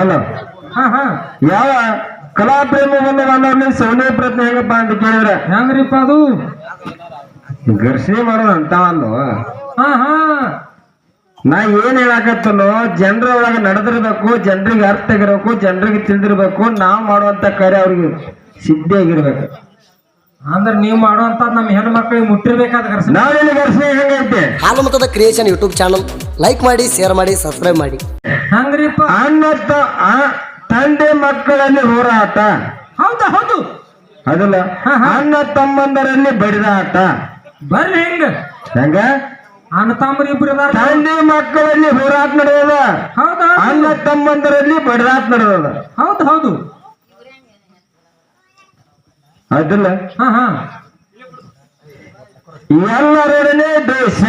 ಅಲ್ಲ? ಹಾ ಹಾ. ಯಾವ ಕಲಾ ಪ್ರೇಮವನ್ನು ನಾನು ಬಂದವ್ರಲ್ಲಿ ಸೌನೆ ಪ್ರಯತ್ನ ಹೇಗಪ್ಪ ಅಂತ ಕೇಳಿದ್ರೆ? ಹೆಂಗ್ರಿಪ್ಪ ಅದು? ಘರ್ಷಣೆ ಮಾಡೋದು ಅಂತ ಒಂದು. ಹಾ ಹಾ. ನಾ ಏನ್ ಹೇಳಕತ್ತನೋ ಜನರ ಒಳಗೆ ನಡೆದಿರ್ಬೇಕು ಜನರಿಗೆ ಅರ್ಥ ಆಗಿರ್ಬೇಕು ಜನರಿಗೆ ತಿಳಿದಿರ್ಬೇಕು ನಾವು ಮಾಡುವಂತ ಕಾರ್ಯ ಅವ್ರಿಗೆ ಸಿದ್ಧಿ ಆಗಿರ್ಬೇಕು ಅಂದ್ರ ನೀವು ಮಾಡುವಂತ ನಮ್ಮ ಹೆಣ್ಣು ಮಕ್ಕಳಿಗೆ ಮುಟ್ಟಿರ್ಬೇಕಾದ ಕರ್ಸ. ನಾವೇನು ಘರ್ಷಣೆ ಹೆಂಗೈತೆ ಹಾಲು ಮತದ ಕ್ರಿಯೇಷನ್ ಯೂಟ್ಯೂಬ್ ಚಾನಲ್ ಲೈಕ್ ಮಾಡಿ ಶೇರ್ ಮಾಡಿ ಸಬ್ಸ್ಕ್ರೈಬ್ ಮಾಡಿ. ಹಂಗ್ರಿಪ್ಪ. ಅಣ್ಣ ತ- ಆ ತಂದೆ ಮಕ್ಕಳಲ್ಲಿ ಹೋರಾಟ. ಹೌದಾ ಹೌದು. ಅದಲ್ಲ ಹಾ, ಹಾ. ಅಣ್ಣ ತಮ್ಮಂದರಲ್ಲಿ ಬಡಿದಾಟ. ಬರ್ರಿ ಹೆಂಗ. ಹೆಂಗ? ಅಣ್ಣ ತಮ್ಮರು ಇಬ್ರು ಇದಾರ ತಂದೆ ಮಕ್ಕಳಲ್ಲಿ ಹೋರಾಟ ನಡೆಯೋದ ಹೌದಾ? ಅಣ್ಣ ತಮ್ಮಂದರಲ್ಲಿ ಬಡಿದಾಟ ನಡೆಯದ ಹೌದು ಹೌದು. ಅದಲ್ಲ ಹಾ ಹಾ. ಎಲ್ಲರೊಡನೆ ದೇಶ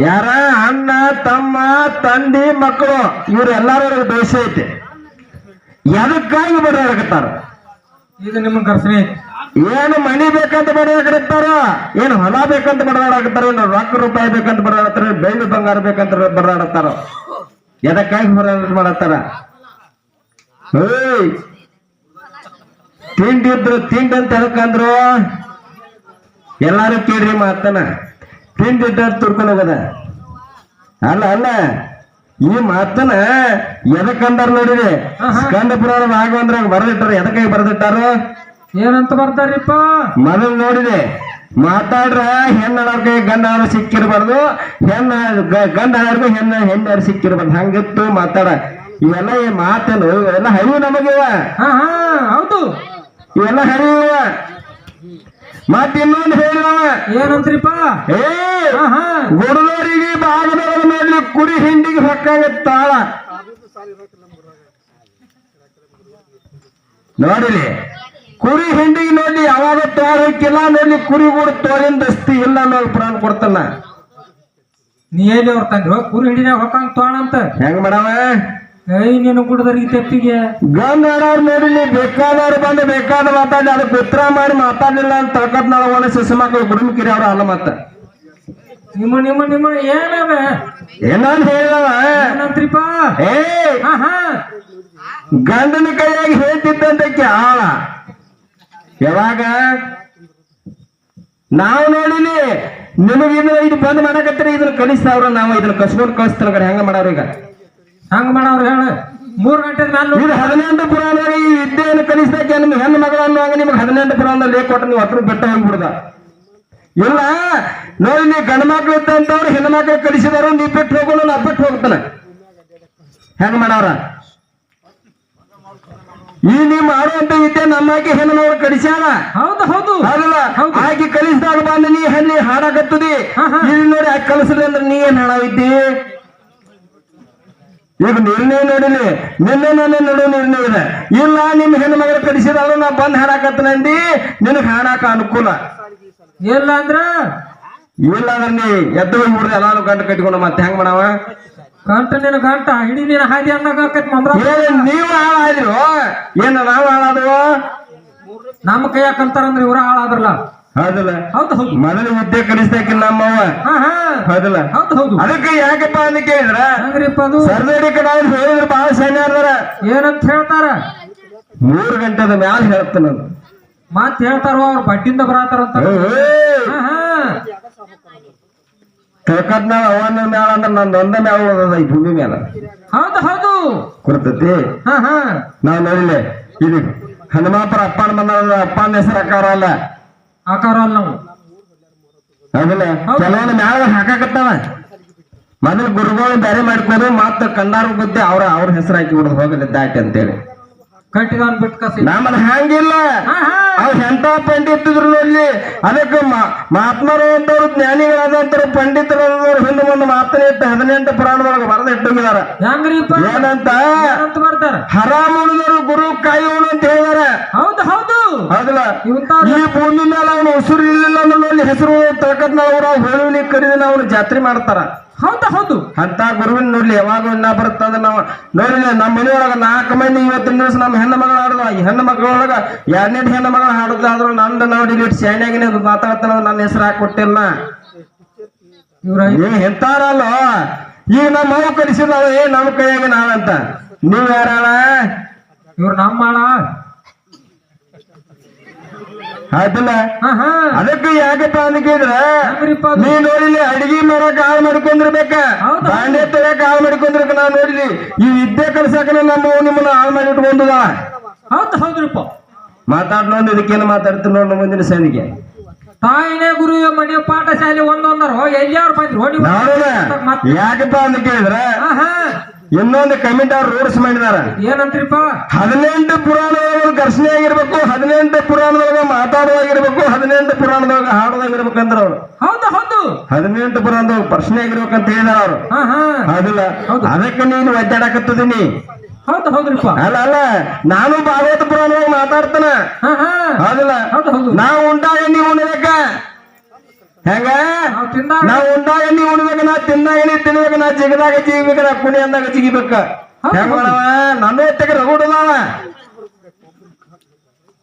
ಯಾರ ಅಣ್ಣ ತಮ್ಮ ತಂದೆ ಮಕ್ಕಳು ಇವ್ರೆಲ್ಲಾರೊಳಗೆ ದೇಶ ಐತೆ. ಎದಕ್ಕಾಗಿ ಬಡಾಡಕತ್ತಾರ? ಈಗ ನಿಮ್ಗೆ ಘರ್ಷಣೆ ಏನು ಮನಿ ಬೇಕಂತ ಬಡಾಡಕತ್ತಾರ? ಏನು ಹೊಲ ಬೇಕಂತ ಬಡಾಡಕತ್ತಾರ? ಏನು ರೊಕ್ಕ ರೂಪಾಯಿ ಬೇಕಂತ ಬಡಾಡತ್ತಾರ ಬೆಳ್ಳಿ ಬಂಗಾರ ಬೇಕಂತ ಬಡಾಡತ್ತಾರ ಎದಕ್ಕಾಗಿ ಹೋರಾಟ ಮಾಡತ್ತಾರ? ಏಯ್ ತಿಂಡಿದ್ರು ತಿಂಡಿ ಅಂತ ಹೇಳ್ಕಂದ್ರು. ಎಲ್ಲಾರು ಕೇಳ್ರಿ ಮಾತನ ತಿಂಡಿಟ್ಟ ತುರ್ಕೊಂಡು ಹೋಗದ. ಅಲ್ಲ ಅಲ್ಲ. ಈ ಮಾತನ ಎದಕ್ಕಂದಾರ ನೋಡಿರಿ. ಸ್ಕಂದ ಪುರಾಣ ಭಾಗವಂದ್ರಾಗ ಬರೆದಿಟ್ಟಾರ. ಎದಕ್ಕಾಗಿ ಬರೆದಿಟ್ಟಾರು? ಏನಂತ ಬರ್ತಾರಿಪ್ಪ ಮೊದಲು ನೋಡಿದೆ. ಮಾತಾಡ್ರ ಹೆಣ್ಣಾರ ಕೈ ಗಂಡ ಸಿಕ್ಕಿರ್ಬಾರ್ದು. ಹೆಣ್ಣ ಗಂಡ ಹೆಣ್ಣ ಹೆಣ್ಣಾರು ಸಿಕ್ಕಿರ್ಬಾರ್ದು. ಹಂಗಿತ್ತು ಮಾತಾಡ. ಇವೆಲ್ಲ ಈ ಮಾತನ್ನು ಇವೆಲ್ಲ ಹರಿವು ನಮಗಿವ. ಹಾ ಹಾ ಹೌದು. ಇವೆಲ್ಲ ಹರಿವ ಮತ್ ಇನ್ನೊಂದು ಹೇಳಿದವ. ಏನಂತ್ರಿಪ್ಪ? ಏ ಹಾ ಬಾಗದವರ ಮೇಲೆ ಕುರಿ ಹಿಂಡಿಗೆ ಹೊಕ್ಕಾಗತ್ತಾಳ ನೋಡಿಲಿ ಕುರಿ ಹಿಂಡಿಗೆ ನೋಡಿ ಯಾವಾಗ ತೋಳ ನೋಡಿ ಕುರಿ ಕೂಡ ತೋಳಿನ ದಸ್ತಿ ಇಲ್ಲ ಅನ್ನೋ ಪ್ರಾಣ ಕೊಡ್ತಾನ. ನೀ ಎಲ್ಲಿ ಅವ್ರ ತಂದ್ರು ಕುರಿ ಹಿಂಡಿನ ಹೊಕ್ಕಂಗ್ ತೋಣಂತ ಹೆಂಗ್ ಮಾಡವ? ಏಯ್ ನೀನು ಈ ತೆಪ್ಪಿಗೆ ಗಂಡ ಆಡೋರ್ ನೋಡಿಲಿ ಬೇಕಾದವ್ರು ಬಂದು ಬೇಕಾದ ಮಾತಾಡಿ ಅದಕ್ಕೆ ಉತ್ತರ ಮಾಡಿ ಮಾತಾಡಲಿಲ್ಲ ಅಂತ ತಳ್ಕತ್ ನಾಳ ಒಣ ಶಿಶು ಮಕ್ಕಳು ಗುಡುಮ್ಕಿರಿ ಅವ್ರ ಅಲ್ಲ ಮತ್ತ. ನಿಮ್ಮ ನಿಮ್ಮ ನಿಮ್ಮ ಏನವ? ಏನಾನ್ ಹೇಳವ? ಏನಂತ್ರಿಪ್ಪ? ಏ ಗಂಡನ ಕೈಯಾಗಿ ಹೇಳ್ತಿದ್ದಂತಕ್ಕೆ ಆಳ. ಯಾವಾಗ? ನಾವು ನೋಡಿಲಿ ನಿಮಗೆ ಇದು ಬಂದ್ ಮಾಡಕತ್ತೀರಿ ಇದನ್ನ ಕಲಿಸ್ತಾವ್ರ ನಾವು ಇದನ್ನ ಕಸ್ಕೊಂಡು ಕಳಿಸ್ತಾರ ಹೆಂಗ ಮಾಡವ್ರ ಈಗ? ಹಂಗ ಮಾಡವ್ರ ಹೇಳ. ಮೂರ್ ಗಂಟೆ ಮ್ಯಾಲ ಇದು ಹದಿನೆಂಟು ಪುರಾಣ ಈ ವಿದ್ಯೆಯನ್ನು ಕಲಿಸ್ದಕ್ಕೆ ನಿಮ್ಗೆ ಹೆಣ್ಣು ಮಗಳನ್ನು ನಿಮ್ಗೆ ಹದಿನೆಂಟು ಪುರಾಣದಲ್ಲಿ ಲೇಖ ಕೊಟ್ಟು ನೀವು ಹತ್ರ ಬೆಟ್ಟ ಹೋಗ್ಬಿಡ್ದ. ಇಲ್ಲ ನೋಡಿ ನೀ ಗಂಡ ಮಕ್ಳು ಇದ್ದಂತವ್ರು ಹೆಣ್ಣು ಮಕ್ಳು ಕಲಿಸಿದಾರು ನೀ ಬಿಟ್ಟು ಹೋಗೋಣ ನಾ ಬೆಟ್ಟ ಹೋಗ್ತಾನೆ. ಹೆಂಗ ಮಾಡವ್ರ ಈ ನೀವು ಮಾಡುವಂತ ವಿದ್ಯೆ ನಮ್ಮಾಕಿ ಹೆಣ್ಣು ಮಗಳು ಕಲಿಸ್ಯಾನ ಹೌದು ಹೌದು. ಹೌದಲ್ಲ ಆಕೆ ಕಲಿಸಿದಾಗ ಬಂದ ನೀ ಹೆಣ್ಣಿ ಹಾಡಾಕತ್ತದಿ. ಇಲ್ಲಿ ನೋಡಿ ಆಕೆ ಕಲಿಸಲಿ ಅಂದ್ರೆ ನೀ ಏನ್ ಹಾಡಾವಿದ್ದಿ ಈಗ ನಿರ್ಣಯ ನೋಡಿಲಿ ನಿನ್ನೆ ನನ್ನ ನಡು ನಿರ್ಣಯ ಇದೆ. ಇಲ್ಲ ನಿಮ್ ಹೆಣ್ಣು ಮಗಳು ಕಡಿಸಿದಾಗ ನಾ ಬಂದ್ ಹಾಡಾಕತ್ತನಂದಿ ನಿನಗ್ ಹಾಡಾಕ ಅನುಕೂಲ. ಇಲ್ಲ ಅಂದ್ರ? ಇಲ್ಲ ಅಂದ್ರೆ ಎದ್ದ ಎದ್ದು ಹೋಗ್ಬಿಡ್ರಿ ಎಲ್ಲಾನು ಗಂಟು ಕಟ್ಕೊಂಡು ಮತ್ತೆ ಹೆಂಗ್ ಮಾಡವ? ಗಂಟ ನಿನ್ನ ಗಂಟ ಹಿಡಿ ನೀನು ಹಾದಿ ಅನ್ನಕತ್ ನೀವು ಹಾಳಾದ್ರು ಏನ ನಾವು ಹಾಳಾದವ ನಮ್ಮ ಕೈಯಾಕಂತಾರಂದ್ರೆ ಇವ್ರ ಹಾಳಾದ್ರಲ್ಲ ಹೌದಲ್ಲ? ಹೌದು ಹೌದು. ಮೊದಲು ಉದ್ಯೋಗ ಕಲಿಸ್ದಾಕಿಲ್ಲ ನಮ್ಮವ್ವ. ಹೌದಲ್ಲ? ಹೌದು ಹೌದು. ಅದಕ್ಕೆ ಯಾಕಪ್ಪ ಅಂತ ಕೇಳಿದ್ರ? ಹಂಗ್ರಿಪ್ಪ ಅದು? ಸರ್ದೇಡಿ ಕಡೆ ಅವ್ರು ಹೇಳಿದ್ರು ಬಹಳ ಸೈನ್ಯ ಏನಂತ ಹೇಳ್ತಾರ? ಮೂರು ಗಂಟೆದ ಮ್ಯಾಲ ಹೇಳ್ತಾನ. ಮತ್ ಹೇಳ್ತಾರ ಅವ್ರ ಬಟ್ಟಿಂದ ಬರತಾರಂತ ಕಲ್ಕತ್ನಾಳ ಅವನ ಮ್ಯಾಲ ಅಂದ್ರೆ ನಂದು ಒಂದ ಮ್ಯಾಲ ಓದದ ಈ ಭೂಮಿ ಮ್ಯಾಲ. ಹೌದು ಹೌದು. ಕುರ್ತತಿ ನಾವ್ ನೋಡಿಲೆ ಇದು ಹನುಮಾಪುರ ಅಪ್ಪನ ಬಂದ ಅಪ್ಪನ ಹೆಸರು ಅಲ್ಲ. ಆಕಾರ ಅಲ್ಲ ನಾವು ಕೆಲವೊಂದು ಮ್ಯಾಲ ಹಾಕಾಕತ್ತಾವ. ಮೊದಲು ಗುರುಗಳು ಬೇರೆ ಮಾಡ್ಕೊಂಡು ಮತ್ತ ಕಂದಾರ ಬುದ್ಧಿ ಅವ್ರ ಅವ್ರ ಹೆಸರು ಹಾಕಿ ಬಿಡೋದು ಹೋಗಲಿ ದಾಟಿ ಅಂತೇಳಿ. ಕಟ್ಟಿದವನ್ ಬಿಟ್ಟು ಕಸಿ. ನಮ್ಮದು ಹಂಗಿಲ್ಲ. ಅವ್ರು ಎಂತ ಪಂಡಿತರು ಅಲ್ಲಿ ಅದಕ್ಕೆ ಮಹಾತ್ಮರು ಅಂತವ್ರು ಜ್ಞಾನಿಗಳಾದಂತರು ಪಂಡಿತರು ಹಿಂದೆ ಹಿಂದೆ ಒಂದು ಇಟ್ಟು ಹದಿನೆಂಟು ಪುರಾಣದೊಳಗೆ ಬರೆದು ಇಟ್ಟಿದ್ದಾರೆ ಏನಂತ? ಹರಾಮ ಉಳಿದರು ಗುರು ಕಾಯೋಣ ಅಂತ ಹೇಳಿದಾರ. ಈ ಭೂಮಿ ಮೇಲೆ ಅವನು ಉಸಿರು ಇಲ್ಲಿಲ್ಲ ಅನ್ನೋದು ಹೆಸರು ತಳ್ಕತ್ನ ಅವ್ರ ಹೋಳಿ ಕರೀದಿನ ಅವ್ರು ಜಾತ್ರೆ ಮಾಡ್ತಾರ. ಹೌದಾ ಹೌದು. ಅಂತ ಗುರುವಿನ ನೋಡ್ಲಿ ಯಾವಾಗ ಇನ್ನ ಬರ್ತದ ನಾವು ನೋಡ್ಲಿ ನಮ್ಮ ಮನೆಯೊಳಗ ನಾಲ್ಕು ಮಂದಿ ಇವತ್ತಿನ ದಿವಸ ನಮ್ಮ ಹೆಣ್ಣು ಮಗಳು ಹಾಡುದ ಈ ಹೆಣ್ಣು ಮಗಳೊಳಗ ಎರಡನೇ ಹೆಣ್ಣು ಮಗಳು ಹಾಡುದಾದ್ರು ನಂದು ನೋಡಿ ಶಾನ್ಯಾಗಿನ ಮಾತಾಡ್ತಾನ ನನ್ನ ಹೆಸರು ಹಾಕೊಟ್ಟಿಲ್ಲ. ಎಂತಾರಲ್ಲ? ಈಗ ನಮ್ಮ ಮಗು ಕಲಿಸಿದಾವ ಏ ನಮ್ಮ ಕೈಯಾಗ ನಾವಂತ. ನೀವ್ ಯಾರಾಳ? ಇವ್ರು ನಮ್ಮ ಆಳ. ಆಯ್ತಲ್ಲ? ಅದಕ್ಕೆ ಯಾಕಪ್ಪ ಅಂತ ಕೇಳಿದ್ರ? ನೀ ನೋಡಿಲಿ ಅಡಿಗೆ ಮಾಡಕ್ ಹಾಳು ಮಾಡ್ಕೊಂಡಿರ್ಬೇಕ? ಬಾಂಡೆ ತರಕ್ ಹಾಳು ಮಾಡ್ಕೊಂಡಿರ್ಬೇಕ ನಾ ನೋಡಿಲಿ ಈ ವಿದ್ಯೆ ಕಲ್ಸಕನ ನಮ್ಮ ನಿಮ್ಮನ್ನ ಹಾಳು ಮಾಡಿ ಇಟ್ಕೊಂಡದ ಹೌದು ಹೌದ್ರಿಪ್ಪ. ಮಾತಾಡ್ ನೋಡಿ ಇದಕ್ಕೇನು ಮಾತಾಡ್ತೀನಿ ನೋಡ್ ಮುಂದಿನ ಸೈನಿಗೆ ತಾಯಿನೇ ಗುರು ಮನೆ ಪಾಠಶಾಲೆ ಒಂದೊಂದರು. ಎಲ್ಲಿಯಾರು ಬಂದ್ರು? ಯಾಕಪ್ಪ ಅಂತ ಕೇಳಿದ್ರ ಇನ್ನೊಂದು ಕಮಿಟಿ ಅವ್ರು ರೂಲ್ಸ್ ಮಾಡಿದಾರ. ಏನಂತ್ರಿಪ್ಪ? ಹದಿನೆಂಟು ಪುರಾಣದೊಳಗೆ ಘರ್ಷಣೆ ಆಗಿರ್ಬೇಕು ಹದಿನೆಂಟು ಪುರಾಣದೊಳಗೆ ಮಾತಾಡುವಾಗಿರ್ಬೇಕು ಹದಿನೆಂಟು ಪುರಾಣದೊಳಗೆ ಹಾಡೋದಾಗಿರ್ಬೇಕಂದ್ರ ಅವ್ರು. ಹೌದು ಹೌದು. ಹದಿನೆಂಟು ಪುರಾಣದೊಳಗೆ ಪ್ರಶ್ನೆ ಆಗಿರ್ಬೇಕಂತ ಹೇಳಿದಾರ ಅವರು. ಹಾ ಹಾ. ಹೌದಿಲ್ಲ. ಅದಕ್ಕೆ ನೀನು ಒದ್ದಾಡಕತ್ತದೀನಿ. ಹೌದು ಹೌದ್ರಿಪ್ಪ ಅಲ್ಲ ಅಲ್ಲ. ನಾನು ಭಾಗವತ ಪುರಾಣದೊಳಗೆ ಮಾತಾಡ್ತಾನ. ಹೌದಿಲ್ಲ. ಹೌದು ನಾವು ಉಂಟಾಗ ನೀವು ಉಣ್ಬೇಕ. ಹೆಂಗ? ನಾವು ತಿನ್ನ ನಾವು ಉಣ್ಬೇಕ ನಾ ತಿಂದಾಗ ನೀ ತಿನ್ಬೇಕು ನಾ ಜಿಗದಾಗ ಜಿಗಿಬೇಕು ನಾ ಕುಣಿ ಅಂದಾಗ ಜಿಗಿಬೇಕ. ಹೆಂಗ ನನ್ನ ಹೊಟ್ಟೆಗೆ ರಗುಡದಾವ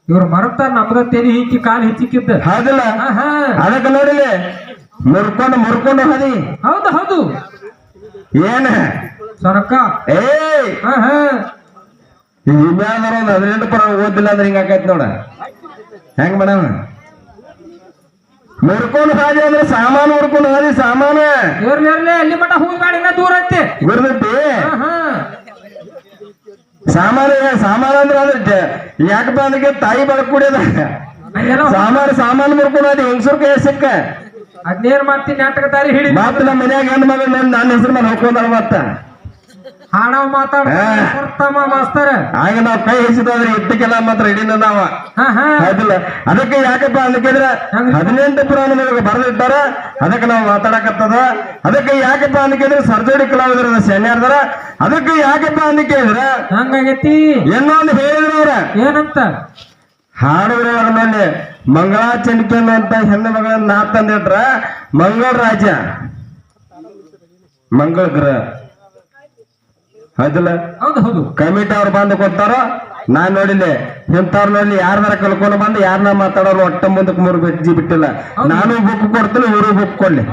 ಇವ್ರು ಮರತಾರ ನಮ್ದ ತೆಲಿ ಹಿಕ್ಕಿ ಕಾಲು ಹಿಚ್ಚಿಕ್ಕಿದ್ದ. ಹೌದಿಲ್ಲ? ಅದಕ್ಕೆ ನೋಡಿಲಿ ಮುರ್ಕೊಂಡು ಮುರ್ಕೊಂಡು ಹದಿ. ಹೌದು ಹೌದು. ಏನ? ಸರಕ. ಏ ಹದಿನೆಂಟು ಪರ ಓದಿಲ್ಲ ಅಂದ್ರೆ ಹಿಂಗ ಆಕೈತಿ ನೋಡ. ಹೆಂಗ್ ಮೇಡಮ್ ಮುರ್ಕೊಂಡು ಹಾದಿ ಅಂದ್ರೆ ಸಾಮಾನು ಹುಡ್ಕೊಂಡು ಹಾದಿ ಸಾಮಾನು. ಅಲ್ಲಿ ಮಟ್ಟ ಹೂ ಗಾಡಿನ ದೂರ ಐತಿ. ಗುರ್ದೈತಿ ಸಾಮಾನು ಸಾಮಾನು ಅಂದ್ರೆ ಅದ್ರ ಯಾಕಪ್ಪ ಅದಕ್ಕೆ ತಾಯಿ ಬೆಳಕು ಕುಡಿಯೋದ. ಸಾಮಾನು ಸಾಮಾನು ಮುರ್ಕೊಂಡು ಹಾದಿ ಹೆಂಗಸರು ಕೈ ಸಿಕ್ಕ ಅದ್ನೇನ್ ಮಾಡ್ತೀನಿ ನಾಟಕ ತಾರಿ ಹಿಡಿ ಮಾತು ನಮ್ಮ ಮನ್ಯಾಗ ಹೆಣ್ಣು ಮಗ ನನ್ನ ಹೆಸರು ಮೇಲೆ ಹೋಗ್ಕೊಂಡಾಳ ಮತ್ತ. ಹಾಡವ್ ಮಾತಾಡ. ಕೊಡ್ತಮ್ಮ ಮಾಸ್ತರ. ಆಗ ನಾವ್ ಕೈ ಹೆಚ್ಚಿದ್ರೆ ಇಟ್ಟಕ್ಕೆಲ್ಲ ಮಾತ್ರ ರೆಡಿನ ನಾವ. ಹೌದಿಲ್ಲ ಅದಕ್ಕೆ ಯಾಕಪ್ಪ ಅಂದಿದ್ರೆ ಹದಿನೆಂಟು ಪುರಾಣ ಬರೆದಿಟ್ಟಾರ ಅದಕ್ಕೆ ನಾವು ಮಾತಾಡಕತ್ತದ. ಅದಕ್ಕೆ ಯಾಕಪ್ಪ ಅಂದಿದ್ರೆ ಸರ್ಜೋಡಿ ಕಲಾವಿದರ ಸೆನ್ಯಾರ್ದಾರ ಅದಕ್ಕೆ ಯಾಕಪ್ಪ ಅಂದ ಕೇಳಿದ್ರ ಹಂಗಾಗೈತಿ. ಇನ್ನೊಂದು ಹೇಳಿದ್ರ ಏನಂತ? ಹಾಡಿದ್ರ ಮೇಲೆ ಮಂಗಳಾಚಣಿಕೆ ಅಂತ ಹೆಣ್ಣು ಮಗಳನ್ನ ನಾ ತಂದಿಟ್ರ ಮಂಗಳ ರಾಜ ಮಂಗಳ ಗ್ರಹ. ಹೌದಿಲ್ಲ? ಹೌದು ಹೌದು. ಕಮಿಟಿ ಅವ್ರು ಬಂದು ಕೊಡ್ತಾರ. ನಾನ್ ನೋಡಿಲ್ಲ ಇಂಥವ್ರ ನೋಡಿ ಯಾರ್ದಾರ ಕಲ್ಕೊಂಡು ಬಂದು ಯಾರನ್ನ ಮಾತಾಡೋರು ಒಟ್ಟ ಮುಂದಕ್ಕೆ ಮೂರು ಬೆಜ್ಜಿ ಬಿಟ್ಟಿಲ್ಲ. ನಾನು ಬುಕ್ ಕೊಡ್ತೀನಿ ಇವರು ಬುಕ್ ಕೊಡ್ಲಿ.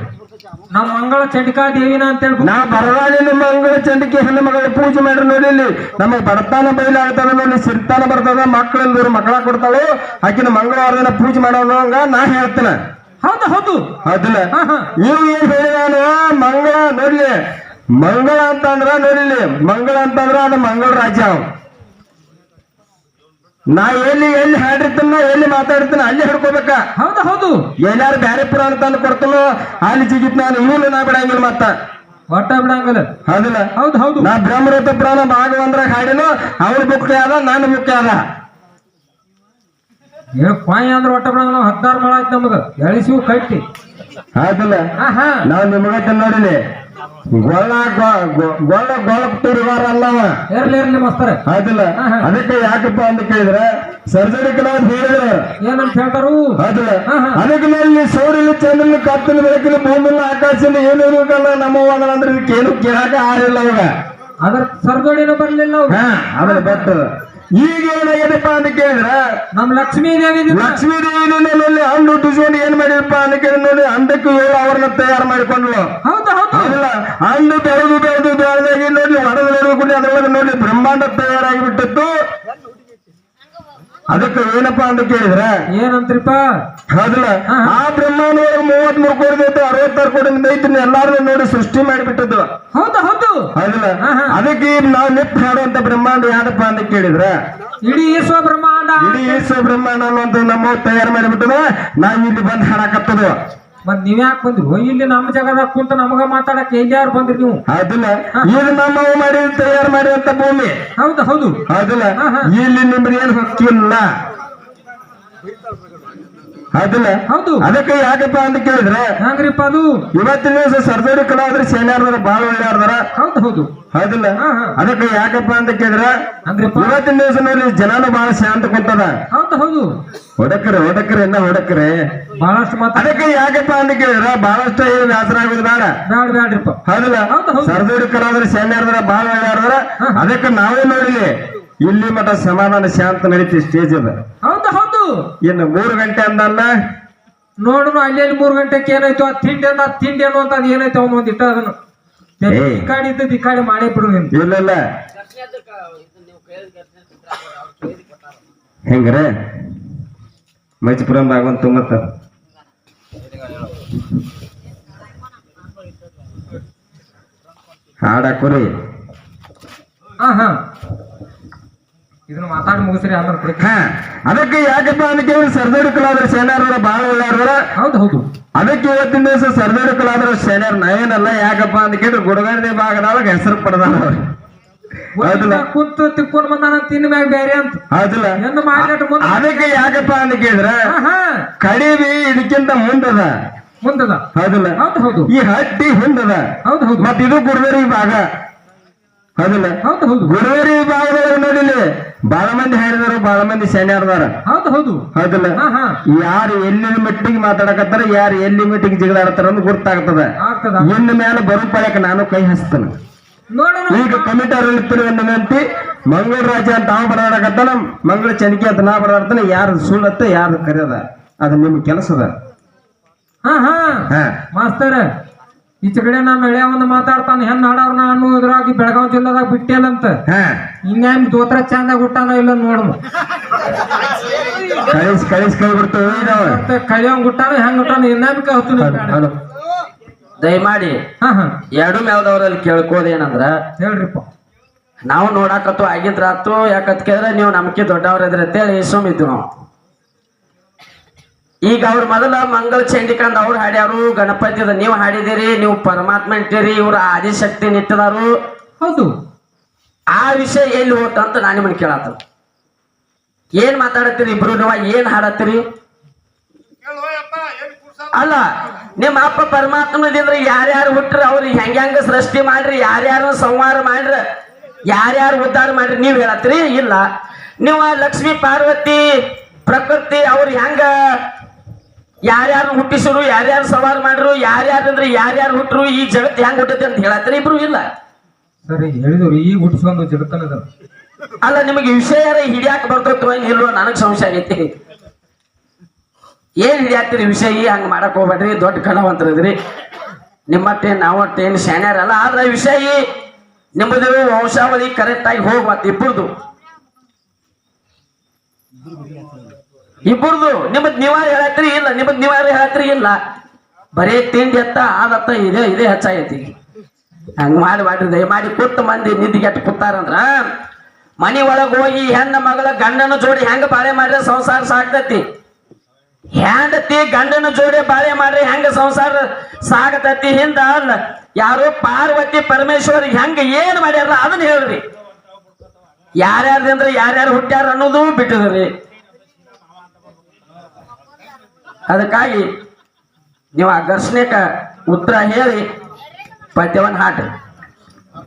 ನಮ್ಮ ಮಂಗಳ ಚಂಡಿಕಾ ದೇವಿನ ಅಂತ ಹೇಳಿ ನಾ ಬರದಾಳಿನ ಮಂಗಳ ಚಂಡಿಕೆ ಹೆಣ್ಣು ಮಗಳ ಪೂಜೆ ಮಾಡ್ರಿ ನೋಡಿಲ್ಲಿ ನಮಗ್ ಬಡತನ ಬಯಲಾಗ್ತದ ನೋಡಿ ಸಿರ್ತಾನ ಬರ್ತದ ಮಕ್ಕಳೆಲ್ಲ ಮಕ್ಕಳ ಕೊಡ್ತಾಳು. ಆಕಿನ ಮಂಗಳವಾರ ದಿನ ಪೂಜೆ ಮಾಡೋಂಗ ನಾ ಹೇಳ್ತೇನೆ. ಹೌದು ಹೌದು. ಹೌದಿಲ್ಲ? ಇವ್ ಏನ್ ಹೇಳಿದಾನು ಮಂಗಳ ನೋಡ್ಲಿ. ಮಂಗಳ ಅಂತಂದ್ರ ನೋಡಿಲಿ ಮಂಗಳ ಅಂತಂದ್ರ ಅದು ಮಂಗಳ ರಾಜ್ಯ ನಾ ಎಲ್ಲಿ ಎಲ್ಲಿ ಹಾಡಿರ್ತಾನ ಎಲ್ಲಿ ಮಾತಾಡಿರ್ತಾನ ಅಲ್ಲಿ ಹಿಡ್ಕೋಬೇಕ. ಹೌದು ಹೌದು. ಎಲ್ಲಾರು ಬ್ಯಾರೆ ಪುರಾಣ ತಂದು ಕೊಡ್ತಾನೋ ಅಲ್ಲಿ ಜಿಗಿತ್ ನಾನು ಇವನು ನಾ ಬಿಡಂಗಿಲ್ಲ ಮತ್ತ. ಒಟ್ಟ ಬಿಡಂಗಲ್ಲ. ಹೌದಿಲ್ಲ? ಹೌದು ಹೌದು. ನಾ ಬ್ರಹ್ಮರಥ ಪುರಾಣ ಭಾಗವಂದ್ರಾಗ ಹಾಡಿನೋ ಅವ್ರ ಬುಕ್ ಅದ ನಾನು ಬುಕ್ ಅದ ಏನ್ ಪಾಯಿ ಅಂದ್ರ ಒಟ್ಟ ಬಿಡಂಗಲ್ಲ ಹತ್ತಾರು ಮಳ ಆಯ್ತು ನಮ್ದು ಎಳಿಸಿವು ಕಟ್ಟಿ. ಹೌದಿಲ್ಲ ನಾವ್ ನಿಮಗತ್ತೆ ನೋಡಿಲಿ ಗೊಳ್ಳ ಗೊಳ್ಳ ಗೊಳಪ್ ತೂರಿವಾರ ಅಲ್ಲವ ಇರ್ಲಿ ಇರ್ಲಿ ಮಾಸ್ತರ. ಹೌದಿಲ್ಲ ಹಾ, ಹಾ. ಅದಕ್ಕೆ ಯಾಕಪ್ಪ ಅಂತ ಕೇಳಿದ್ರೆ ಸರ್ಜರಿ ಕಲಾವಿದ ಹೇಳಿದ್ರು. ಏನಂತ ಹೇಳ್ತಾರು? ಅದಿಲ್ಲ. ಅದಕ್ಕೆ ನಲ್ಲಿ ಸೂರ್ಯನ ಚಂದ್ರನ ಕತ್ತಲ ಬೆಳಕಿನ ಭೂಮಿನ ಆಕಾಶನ ಏನು ಇರಬೇಕಲ್ಲ ನಮ್ಮ ವಾದನ ಅಂದ್ರೆ ಇದಕ್ಕೆ ಏನು ಕೇಳಾಕ ಆಗಿಲ್ಲ ಅವಾಗ. ಅದ್ರ ಸರ್ಜೋಡಿನ ಬರ್ಲಿಲ್ಲ ಅದ್ರ ಬರ್ತದ ಈಗ ಏನಾಗಿದೆಪ್ಪ ಅಂತ ಕೇಳಿದ್ರೆ ನಮ್ ಲಕ್ಷ್ಮೀ ದೇವಿ ಲಕ್ಷ್ಮೀ ದೇವಿ ಹಣ್ಣು ಏನ್ ಮಾಡಿದಪ್ಪ ಅಂತ ಕೇಳಿ ನೋಡಿ ಅಂದಕ್ಕೂ ಏಳು ಅವರನ್ನ ತಯಾರು ಮಾಡಿಕೊಂಡ್ಲು ಹೌದು. ಹಣ್ಣು ಬೆಳೆದು ಬೆಳೆದು ಬೆಳೆದಾಗಿ ನೋಡಿ ಹೊಡೆದು ಬೆಳೆದು ಅದರೊಳಗೆ ನೋಡಿ ಬ್ರಹ್ಮಾಂಡ ತಯಾರಾಗಿ ಬಿಟ್ಟಿತ್ತು ಅದಕ್ಕೆ ಏನಪ್ಪಾ ಅಂತ ಕೇಳಿದ್ರೆ ಏನಂತ್ರಿಪ್ಪ? ಹೌದಿಲ್ಲ. ಆ ಬ್ರಹ್ಮಾಂಡ ಒಳಗೆ ಮೂವತ್ ಮೂರು ಕೋಟಿ ಐತೆ ಅರವತ್ತಾರು ಕೋಟಿ ಐತಿ ಎಲ್ಲಾರು ನೋಡಿ ಸೃಷ್ಟಿ ಮಾಡಿಬಿಟ್ಟದ್ದು. ಹೌದು ಹೌದು. ಹೌದಲ್ಲ. ಅದಕ್ಕೆ ನಾವು ನಿತ್ ಹಾಡುವಂತ ಬ್ರಹ್ಮಾಂಡ ಯಾರಪ್ಪ ಅಂತ ಕೇಳಿದ್ರೆ ಇಡೀ ಈಶ್ವ ಬ್ರಹ್ಮಾಂಡ. ಇಡೀ ಈಶ್ವ ಬ್ರಹ್ಮಾಂಡ ಅನ್ನುವಂತ ನಮ್ಮ ತಯಾರು ಮಾಡಿಬಿಟ್ಟದ. ನಾವು ಇಲ್ಲಿ ಬಂದು ಹಾಡಕತ್ತದ ಮತ್ ನೀವ್ ಯಾಕೆ ಬಂದ್ರಿ? ಇಲ್ಲಿ ನಮ್ಮ ಜಾಗದಾಗ ಕುಂತ ನಮಗ ಮಾತಾಡಕ್ ಎಲ್ಲಿಯಾರು ಬಂದ್ರಿ ನೀವು? ಇದು ನಮ್ಮ ಮಾಡಿ ತಯಾರು ಮಾಡಿದಂತ ಭೂಮಿ. ಹೌದು ಹೌದು. ಇಲ್ಲಿ ನಿಮ್ಮ ಏನ್ ಹಕ್ಕಿಲ್ಲ ಹೌದಿಲ್ಲ? ಹೌದು. ಅದಕ್ಕೆ ಯಾಕಪ್ಪ ಅಂತ ಕೇಳಿದ್ರೆ ಹಂಗ್ರಿಪ್ಪ ಅದು? ಇವತ್ತಿನ ದಿವಸ ಸರ್ಜರಿ ಆದ್ರೆ ಸೇನಾರ್ದಾರ ಬಾಳ ಒಳ್ಳೆಯವ್ರದಾರ ಹೌದು ಹೌದು. ಹೌದಿಲ್ಲ. ಅದಕ್ಕೆ ಯಾಕಪ್ಪ ಅಂತ ಕೇಳಿದ್ರೆ ಇವತ್ತಿನ ದಿವಸ ನೋಡಿ ಜನನು ಬಹಳ ಶಾಂತ ಕುಂತದ. ಹೌದು ಹೌದು. ಹೊಡಕ್ರೆ ಹೊಡಕ್ರೆ ಇನ್ನ ಹೊಡಕ್ರೆ. ಬಹಳಷ್ಟು ಮಾತು ಅದಕ್ಕೆ ಯಾಕಪ್ಪ ಅಂತ ಕೇಳಿದ್ರೆ ಬಹಳಷ್ಟು ಏನು ಬೇಸರ ಆಗುದು ಬೇಡ. ಬೇಡ ಬೇಡ್ರಿಪ್ಪ. ಹೌದಿಲ್ಲ? ಹೌದು, ಹೌದು. ಸರ್ಜರಿ ಕಲಾವಿದ್ರೆ ಸೇನಾರ್ದಾರ ಬಾಳ ಅದರ ಅದಕ್ಕೆ ನಾವೇ ನೋಡಿಲಿ ಇಲ್ಲಿ ಮಠ ಸಮಾಧಾನ ಶಾಂತ ನಡೀತಿ ಸ್ಟೇಜ್ ಅದ. ಇನ್ನು ಮೂರು ಗಂಟೆ ಅಂದಲ್ಲ? ನೋಡು ಅಲ್ಲಿ ಮೂರು ಗಂಟೆಗೆ ಏನಾಯ್ತು? ಆ ತಿಂಡಿ ಅಂದ ತಿಂಡಿ ಅನ್ನೋ ಅಂತ ಏನಾಯ್ತು? ಅವನು ಒಂದ್ ಇಟ್ಟ ಅದನ್ನು. ಈ ಕಾಡಿ ಇದ್ದದ್ದು ಈ ಕಾಡಿ ಮಾಡೇ ಬಿಡು ನಿನ್. ಇಲ್ಲ ಇಲ್ಲ ಹೆಂಗ್ರ? ಮೈಚಪುರಂ ಆಗುವಂತ ತುಂಬತ್ತ. ಹಾಡಾಕೋರಿ ಹಾ ಹಾ ಇದನ್ನ ಮಾತಾಡಿ ಮುಗಿಸ್ರಿ ಆಮೇಲೆ ಕೊಡಿ ಹಾ ಅದಕ್ಕೆ ಯಾಕಪ್ಪ ಅಂತ ಕೇಳಿ ಸರ್ದಾರಿ ಕಲಾವಿದ್ರ ಸೇನಾರವರ ಬಾಳ ಒಳ್ಳೆಯವ್ರ ಹೌದು ಹೌದು. ಅದಕ್ಕೆ ಇವತ್ತಿನ ದಿವಸ ಸರ್ದಾರಿ ಸೇನಾರ ಸೇನಾರ್ ಯಾಕಪ್ಪ ಅಂತ ಕೇಳಿದ್ರೆ ಗುಡಗರ್ಣಿ ಭಾಗದೊಳಗೆ ಹೆಸರು ಹೌದಿಲ್ಲ? ಕುಂತು ತಿಕ್ಕೊಂಡ್ ಬಂದಾನ ತಿನ್ನ ಮ್ಯಾಗ ಬೇರೆ ಅಂತ. ಹೌದಿಲ್ಲ? ಎಂದು ಮಾರ್ಕೆಟ್ ಮುಂದೆ ಅದಕ್ಕೆ ಯಾಕಪ್ಪ ಅಂತ ಕೇಳಿದ್ರ ಕಡಿಮೆ ಇದಕ್ಕಿಂತ ಮುಂದದ. ಮುಂದದ. ಹೌದಿಲ್ಲ? ಹೌದು ಹೌದು. ಈ ಹಟ್ಟಿ ಹಿಂದದ. ಹೌದು ಹೌದು. ಮತ್ತಿದು ಇದು ಗುರುವೇರಿ ಭಾಗ ಹೌದಿಲ್ಲ? ಹೌದು ಹೌದು. ಗುರುವೇರಿ ಭಾಗದೊಳಗೆ ನೋಡಿಲಿ ಬಹಳ ಮಂದಿ ಹೇಳಿದಾರ ಬಹಳ ಮಂದಿ ಸೈನ್ಯಾರ್ದಾರ ಹೌದು ಹೌದು. ಹೌದಿಲ್ಲ? ಯಾರು ಎಲ್ಲಿ ಮಟ್ಟಿಗೆ ಮಾತಾಡಕತ್ತಾರ ಯಾರು ಎಲ್ಲಿ ಮಟ್ಟಿಗೆ ಜಿಗಳಾಡ್ತಾರ ಅಂತ ಗುರ್ತಾಗ್ತದ ಇನ್ನ ಮೇಲೆ ಬರೋ ಪಳಕ್ಕೆ ನಾನು ಕೈ ನೋಡೋಣ. ಈಗ ಕಮಿಟರ್ ಇರ್ತೀರಿ ಅಂದಂತಿ ಮಂಗಳ ರಾಜ ಅಂತ ನಾವು ಬರಾಡಕತ್ತಾನ ಮಂಗಳ ಚನಿಕೆ ಅಂತ ನಾ ಬರಾಡ್ತಾನೆ ಯಾರು ಸುಳ್ಳತ್ತ ಯಾರು ಕರೆಯದ? ಅದು ನಿಮ್ ಕೆಲಸದ. ಹಾ ಹಾ. ಹಾ. ಮಾಸ್ತರ ಈಚೆ ಕಡೆ ನಾನು ಹಳೆಯ ಒಂದು ಮಾತಾಡ್ತಾನೆ ಹೆಣ್ಣು ಹಾಡವ್ರನ್ನ ಅನ್ನೋದ್ರಾಗಿ ಬೆಳಗಾವಿ ಜಿಲ್ಲಾದಾಗ ಬಿಟ್ಟೇಲಂತ ಇನ್ನೇನ್ ದೋತ್ರ ಚಂದಾಗ ಹುಟ್ಟಾನ ಇಲ್ಲ ನೋಡು ಕಳಿಸ್ ಕಳಿಸ್ ಕೈ ಬಿಡ್ತೇವೆ ನಾವು ಮತ್ತೆ ಕಳಿಯಂಗ್ ಹುಟ್ಟಾನ ಹೆಂಗ್ ಹುಟ್ಟಾನ ಇನ್ನೇನ್ ಹತ್ತು ದಯಮಾಡಿ ಹಾ ಹಾ. ಎರಡು ಕೇಳ್ಕೋದ್ ಕೇಳ್ಕೋದೇನಂದ್ರ ಹೇಳ್ರಿಪ್ಪ. ನಾವು ನೋಡಾಕತ್ತು ಆಗಿದ್ರಾತು ಯಾಕತ್ ಕೇಳಿದ್ರೆ ನೀವು ನಮ್ಕೆ ದೊಡ್ಡವ್ರ ಇದ್ರ ಅಂತೇಳಿ ನಾವು. ಈಗ ಅವ್ರ ಮೊದಲ ಮಂಗಳ ಚಂಡಿಕಂದ್ ಅವ್ರು ಹಾಡ್ಯಾರು ಗಣಪತಿದ ನೀವು ಹಾಡಿದಿರಿ ನೀವು ಪರಮಾತ್ಮ ಇಟ್ಟಿರಿ ಇವ್ರ ಆದಿಶಕ್ತಿ ನಿಟ್ಟಿದಾರು ಹೌದು. ಆ ವಿಷಯ ಎಲ್ಲಿ ಹೋತಂತ ನಾನು ನಿಮ್ಮನ್ನ ಕೇಳತ್ತ ಏನ್ ಮಾತಾಡತ್ತೀರಿ ಇಬ್ರು ನೀವು ಏನ್ ಹಾಡತ್ತೀರಿ? ಅಲ್ಲ ನಿಮ್ಮ ಅಪ್ಪ ಪರಮಾತ್ಮನದಿಂದ್ರ ಯಾರ್ಯಾರು ಹುಟ್ಟ್ರಿ ಅವ್ರಿಗೆ ಹೆಂಗ ಹೆಂಗ ಸೃಷ್ಟಿ ಮಾಡ್ರಿ ಯಾರ್ಯಾರು ಸಂಹಾರ ಮಾಡ್ರಿ ಯಾರ್ಯಾರು ಉದ್ಧಾರ ಮಾಡ್ರಿ ನೀವ್ ಹೇಳತ್ತೀರಿ? ಇಲ್ಲ. ನೀವು ಲಕ್ಷ್ಮಿ ಪಾರ್ವತಿ ಪ್ರಕೃತಿ ಅವ್ರು ಹೆಂಗ ಯಾರ್ಯಾರು ಹುಟ್ಟಿಸರು ಯಾರ್ಯಾರು ಸವಾರ ಮಾಡ್ರು ಯಾರ್ಯಾರು ಅಂದ್ರೆ ಯಾರ್ಯಾರು ಹುಟ್ಟರು ಈ ಜಗತ್ ಹೆಂಗ್ ಹುಟ್ಟತಿ ಅಂತ ಹೇಳತ್ತೀರಿ ಇಬ್ರು ಇಲ್ಲ. ಸರಿ ಹೇಳಿದ್ರು ಈಗ ಹುಟ್ಟಿಸ್ಕೊಂಡು ಜಗತ್ತನದ ಅಲ್ಲ ನಿಮಗೆ ವಿಷಯ ಹಿಡಿಯಾಕ ಬರ್ತೈತೋ ಹಂಗ ಇಲ್ವೋ ನನಗ್ ಸಂಶಯ ಆಗೈತಿ. ಏನ್ ಹಿಡಿಯಾಕ್ತಿರಿ ವಿಷಯ ಹಂಗ ಮಾಡಕ್ ಹೋಗ್ಬೇಡ್ರಿ ದೊಡ್ಡ ಕಣವಂತರದ್ರಿ ನಿಮ್ಮಟ್ಟೇನ್ ನಾವಟ್ಟೇನ್ ಶಾನ್ಯಾರಲ್ಲ ಆದ್ರೆ ವಿಷಯ ನಿಮ್ಮದು ವಂಶಾವಳಿ ಕರೆಕ್ಟ್ ಆಗಿ ಹೋಗ್ಬಾರ್ದು ಇಬ್ಬರದು ಇಬ್ಬರದು ನಿಮ್ಮದ್ ನಿವಾರ ಹೇಳತ್ರಿ ಇಲ್ಲ, ನಿಮ್ಮದ್ ನಿವಾರ ಹೇಳತ್ರಿ ಇಲ್ಲ. ಬರೀ ತಿಂಡಿ ಎತ್ತ ಆದತ್ತ ಇದೇ ಇದೇ ಹೆಚ್ಚಾಗೈತಿ. ಹಂಗ ಮಾಡಿ ಮಾಡ್ರಿ, ದಯಮಾಡಿ ಕುತ್ತ ಮಂದಿ ನಿದ್ದಿಗೆಟ್ಟು ಕೂತಾರಂದ್ರ ಮನಿ ಒಳಗೆ ಹೋಗಿ ಹೆಣ್ಣ ಮಗಳ ಗಂಡನ ಜೋಡಿ ಹೆಂಗ ಬಾಳೆ ಮಾಡ್ರೆ ಸಂಸಾರ ಸಾಕ್ತತಿ ಹೆಂಡತಿ ಗಂಡನ ಜೋಡಿ ಬಾಳೆ ಮಾಡ್ರೆ ಹೆಂಗ ಸಂಸಾರ ಸಾಗತತಿ? ಹಿಂದ ಯಾರು ಪಾರ್ವತಿ ಪರಮೇಶ್ವರ್ ಹೆಂಗ ಏನ್ ಮಾಡ್ಯಾರ ಅದನ್ನ ಹೇಳ್ರಿ. ಯಾರ್ಯಾರ್ದಂದ್ರೆ ಯಾರ್ಯಾರು ಹುಟ್ಟ್ಯಾರ ಅನ್ನೋದು ಬಿಟ್ಟಿದ್ರಿ. ಅದಕ್ಕಾಗಿ ನೀವು ಆ ಘರ್ಷಣೆಕ ಉತ್ತರ ಹೇಳಿ ಪದ್ಯವನ್ನು ಹಾಡ್ರಿ.